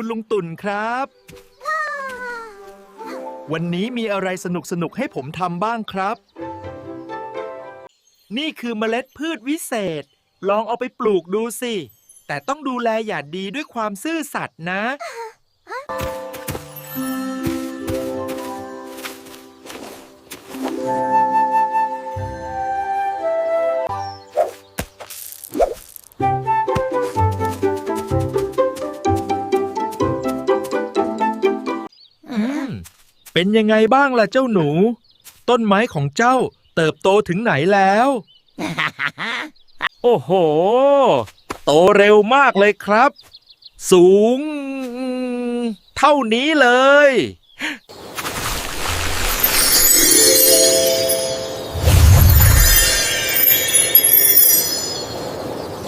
คุณลุงตุ่นครับ วันนี้มีอะไรสนุกสนุกๆให้ผมทำบ้างครับ นี่คือเมล็ดพืชวิเศษ ลองเอาไปปลูกดูสิ แต่ต้องดูแลอย่างดีด้วยความซื่อสัตย์นะ เป็นยังไงบ้างล่ะเจ้าหนู ต้นไม้ของเจ้าเติบโตถึงไหนแล้ว โอ้โห โตเร็วมากเลยครับ สูง เท่านี้เลย